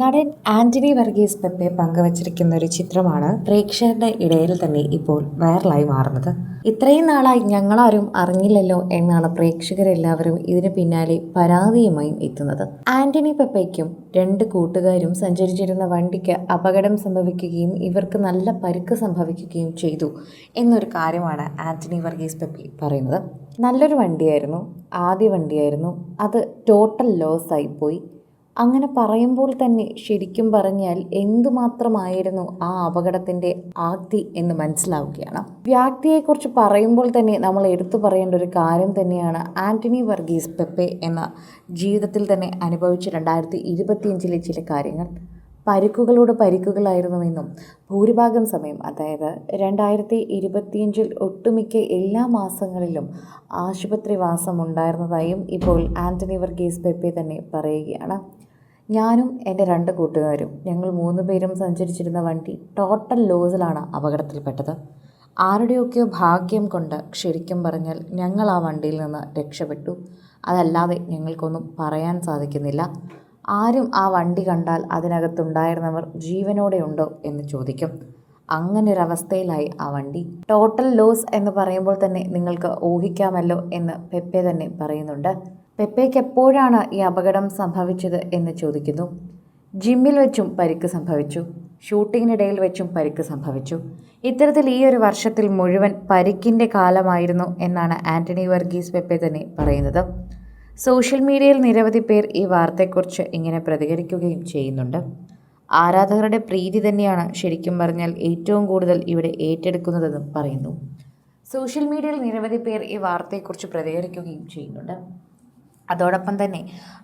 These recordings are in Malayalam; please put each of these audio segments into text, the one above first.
നടൻ ആന്റണി വർഗീസ് പെപ്പെ പങ്കുവച്ചിരിക്കുന്ന ഒരു ചിത്രമാണ് പ്രേക്ഷകരുടെ ഇടയിൽ തന്നെ ഇപ്പോൾ വൈറലായി മാറുന്നത്. ഇത്രയും നാളായി ഞങ്ങളാരും അറിഞ്ഞില്ലല്ലോ എന്നാണ് പ്രേക്ഷകരെല്ലാവരും ഇതിന് പിന്നാലെ പരാതിയുമായും എത്തുന്നത്. ആന്റണി പെപ്പയ്ക്കും രണ്ട് കൂട്ടുകാരും സഞ്ചരിച്ചിരുന്ന വണ്ടിക്ക് അപകടം സംഭവിക്കുകയും ഇവർക്ക് നല്ല പരുക്ക് സംഭവിക്കുകയും ചെയ്തു എന്നൊരു കാര്യമാണ് ആന്റണി വർഗീസ് പെപ്പി പറയുന്നത്. നല്ലൊരു വണ്ടിയായിരുന്നു ആദ്യ വണ്ടിയായിരുന്നു. അത് ടോട്ടൽ ലോസ് ആയിപ്പോയി അങ്ങനെ പറയുമ്പോൾ തന്നെ ശരിക്കും പറഞ്ഞാൽ എന്തുമാത്രമായിരുന്നു ആ അപകടത്തിന്റെ ആക്തി എന്ന് മനസ്സിലാവുകയാണ്. വ്യാക്തിയെക്കുറിച്ച് പറയുമ്പോൾ തന്നെ നമ്മൾ എടുത്തു പറയേണ്ട ഒരു കാര്യം തന്നെയാണ് ആന്റണി വർഗീസ് പെപ്പെ എന്ന ജീവിതത്തിൽ തന്നെ അനുഭവിച്ച രണ്ടായിരത്തി ഇരുപത്തിയഞ്ചിലെ ചില കാര്യങ്ങൾ. പരിക്കുകളോട് പരിക്കുകളായിരുന്നുവെന്നും ഭൂരിഭാഗം സമയം അതായത് രണ്ടായിരത്തി ഇരുപത്തിയഞ്ചിൽ ഒട്ടുമിക്ക എല്ലാ മാസങ്ങളിലും ആശുപത്രി വാസം ഉണ്ടായിരുന്നതായും ഇപ്പോൾ ആന്റണി വർഗീസ് പെപ്പെ തന്നെ പറയുകയാണ്. ഞാനും എന്റെ രണ്ട് കൂട്ടുകാരും ഞങ്ങൾ മൂന്ന് പേരും സഞ്ചരിച്ചിരുന്ന വണ്ടി ടോട്ടൽ ലോസിലാണ് അപകടത്തിൽപ്പെട്ടത്. ആരുടെയൊക്കെയോ ഭാഗ്യം കൊണ്ട് ശരിക്കും പറഞ്ഞാൽ ഞങ്ങൾ ആ വണ്ടിയിൽ നിന്ന് രക്ഷപ്പെട്ടു. അതല്ലാതെ ഞങ്ങൾക്കൊന്നും പറയാൻ സാധിക്കുന്നില്ല. ആരും ആ വണ്ടി കണ്ടാൽ അതിനകത്തുണ്ടായിരുന്നവർ ജീവനോടെ ഉണ്ടോ എന്ന് ചോദിക്കും. അങ്ങനെ ഒരു ആ വണ്ടി. ടോട്ടൽ ലോസ് എന്ന് പറയുമ്പോൾ തന്നെ നിങ്ങൾക്ക് ഊഹിക്കാമല്ലോ എന്ന് പെപ്പെ തന്നെ പറയുന്നുണ്ട്. പെപ്പയ്ക്ക് എപ്പോഴാണ് ഈ അപകടം സംഭവിച്ചത് എന്ന് ചോദിക്കുന്നു. ജിമ്മിൽ വെച്ചും പരിക്ക് സംഭവിച്ചു. ഷൂട്ടിങ്ങിനിടയിൽ വെച്ചും പരിക്ക് സംഭവിച്ചു. ഇത്തരത്തിൽ ഈ ഒരു വർഷത്തിൽ മുഴുവൻ പരിക്കിന്റെ കാലമായിരുന്നു എന്നാണ് ആന്റണി വർഗീസ് പെപ്പെ തന്നെ പറയുന്നത്. സോഷ്യൽ മീഡിയയിൽ നിരവധി പേർ ഈ വാർത്തയെക്കുറിച്ച് ഇങ്ങനെ പ്രതികരിക്കുകയും ചെയ്യുന്നുണ്ട്. ആരാധകരുടെ പ്രീതി തന്നെയാണ് ശരിക്കും പറഞ്ഞാൽ ഏറ്റവും കൂടുതൽ ഇവിടെ ഏറ്റെടുക്കുന്നതെന്നും പറയുന്നു. സോഷ്യൽ മീഡിയയിൽ നിരവധി പേർ ഈ വാർത്തയെക്കുറിച്ച് പ്രതികരിക്കുകയും ചെയ്യുന്നുണ്ട്. അതോടൊപ്പം തന്നെ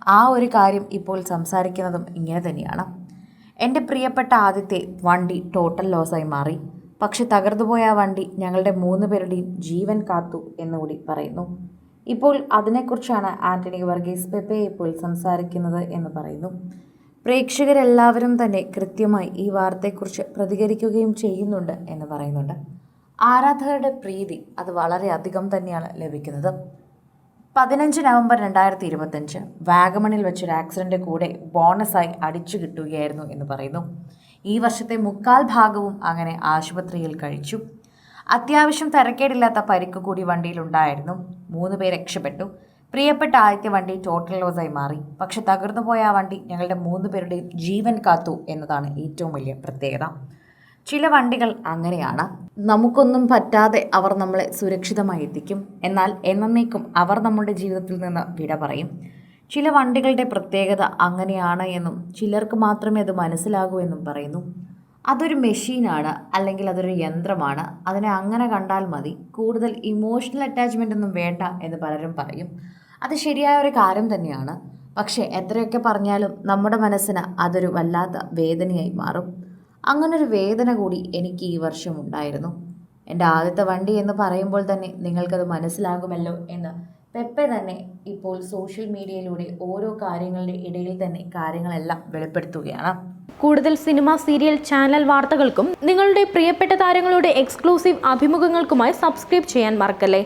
ആ ഒരു കാര്യം ഇപ്പോൾ സംസാരിക്കുന്നതും ഇങ്ങനെ തന്നെയാണ്. എന്റെ പ്രിയപ്പെട്ട ആദ്യത്തെ വണ്ടി ടോട്ടൽ ലോസായി മാറി. പക്ഷെ തകർന്നുപോയ ആ വണ്ടി ഞങ്ങളുടെ മൂന്ന് പേരുടെയും ജീവൻ കാത്തു എന്നുകൂടി പറയുന്നു. ഇപ്പോൾ അതിനെക്കുറിച്ചാണ് ആന്റണി വർഗീസ് പെപ്പെ ഇപ്പോൾ സംസാരിക്കുന്നത് എന്ന് പറയുന്നു. പ്രേക്ഷകരെല്ലാവരും തന്നെ കൃത്യമായി ഈ വാർത്തയെക്കുറിച്ച് പ്രതികരിക്കുകയും ചെയ്യുന്നുണ്ട് എന്ന് പറയുന്നുണ്ട്. ആരാധകരുടെ പ്രീതി അത് വളരെയധികം തന്നെയാണ് ലഭിക്കുന്നത്. പതിനഞ്ച് നവംബർ രണ്ടായിരത്തി ഇരുപത്തഞ്ച് വാഗമണിൽ വെച്ചൊരു ആക്സിഡന്റ് കൂടെ ബോണസായി അടിച്ചു കിട്ടുകയായിരുന്നു എന്ന് പറയുന്നു. ഈ വർഷത്തെ മുക്കാൽ ഭാഗവും അങ്ങനെ ആശുപത്രിയിൽ കഴിച്ചു. അത്യാവശ്യം തിരക്കേടില്ലാത്ത പരിക്ക് കൂടി വണ്ടിയിലുണ്ടായിരുന്നു മൂന്ന് പേർ രക്ഷപ്പെട്ടു. പ്രിയപ്പെട്ട ആദ്യത്തെ വണ്ടി ടോട്ടൽ ലോസായി മാറി. പക്ഷെ തകർന്നു പോയ ആ വണ്ടി ഞങ്ങളുടെ മൂന്ന് പേരുടെയും ജീവൻ കാത്തു എന്നതാണ് ഏറ്റവും വലിയ പ്രത്യേകത. ചില വണ്ടികൾ അങ്ങനെയാണ്. നമുക്കൊന്നും പറ്റാതെ അവർ നമ്മളെ സുരക്ഷിതമായി എത്തിക്കും എന്നാൽ എന്നേക്കും അവർ നമ്മുടെ ജീവിതത്തിൽ നിന്ന് വിട പറയും. ചില വണ്ടികളുടെ പ്രത്യേകത അങ്ങനെയാണ് എന്നും ചിലർക്ക് മാത്രമേ അത് മനസ്സിലാകൂ എന്നും പറയുന്നു. അതൊരു മെഷീനാണ് അല്ലെങ്കിൽ അതൊരു യന്ത്രമാണ്. അതിനെ അങ്ങനെ കണ്ടാൽ മതി. കൂടുതൽ ഇമോഷണൽ അറ്റാച്ച്മെന്റ് ഒന്നും വേണ്ട എന്ന് പലരും പറയും. അത് ശരിയായ ഒരു കാര്യം തന്നെയാണ്. പക്ഷേ എത്രയൊക്കെ പറഞ്ഞാലും നമ്മുടെ മനസ്സിന് അതൊരു വല്ലാത്ത വേദനയായി മാറും. അങ്ങനൊരു വേദന കൂടി എനിക്ക് ഈ വർഷം ഉണ്ടായിരുന്നു. എന്റെ ആദ്യത്തെ വണ്ടി എന്ന് പറയുമ്പോൾ തന്നെ നിങ്ങൾക്കത് മനസ്സിലാകുമല്ലോ എന്ന് പെപ്പെ തന്നെ ഇപ്പോൾ സോഷ്യൽ മീഡിയയിലൂടെ ഓരോ കാര്യങ്ങളുടെ ഇടയിൽ തന്നെ കാര്യങ്ങളെല്ലാം വെളിപ്പെടുത്തുകയാണ്. കൂടുതൽ സിനിമ സീരിയൽ ചാനൽ വാർത്തകൾക്കും നിങ്ങളുടെ പ്രിയപ്പെട്ട താരങ്ങളുടെ എക്സ്ക്ലൂസീവ് അഭിമുഖങ്ങൾക്കുമായി സബ്സ്ക്രൈബ് ചെയ്യാൻ മറക്കല്ലേ?